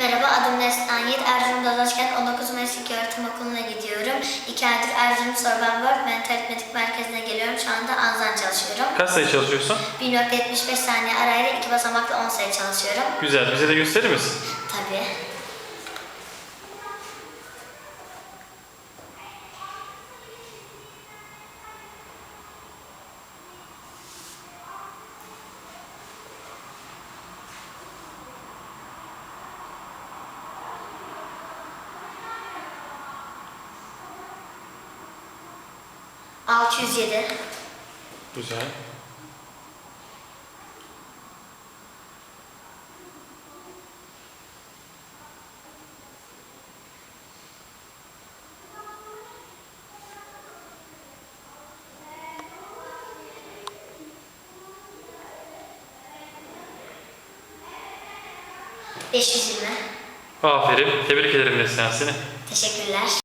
Merhaba, adım Neslihan Yiğit. Erzurum Dadaşkent 19 Mayıs İlköğretim Okulu'na gidiyorum. İki aydır Erzurum Sorban World Mental Aritmetik Merkezi'ne geliyorum. Şu anda Anzan çalışıyorum. Kaç sayı çalışıyorsun? 1.75 saniye arayla iki basamaklı 10 sayı çalışıyorum. Güzel. Bize de gösterir misin? Tabii. Altı yüz yedi, Güzel. beş yüz yirmi. Aferin. Tebrik ederim Neslihan seni. Teşekkürler.